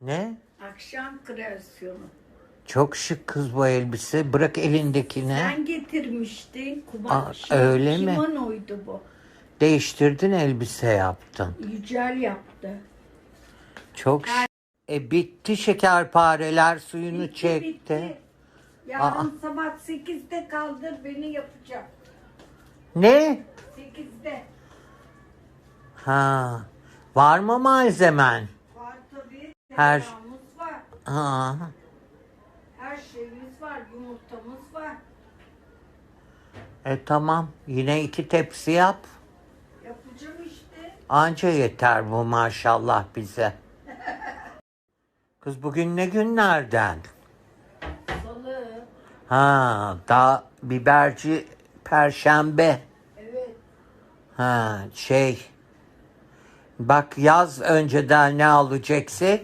Ne? Akşam kreasyonu. Çok şık kız bu elbise. Bırak elindekini. Sen getirmiştin. Aa, Kumaş. öyle mi? Kimonoydu bu. Değiştirdin elbise yaptın. Yücel yaptı. Çok şık. E bitti şekerpareler suyunu Bitti, çekti. bitti. Yarın sabah 8'de kaldır beni yapacağım. Ne? 8'de. Ha. Var mı malzemen? Her- Tereyağımız var. Ha. Her şeyimiz var. Yumurtamız var. E tamam. Yine iki tepsi yap. Yapacağım işte. Anca yeter bu maşallah bize. Kız bugün ne günlerden? Salı. Ha, da biberci perşembe. Evet. Ha, şey. Bak yaz önceden ne alacaksak.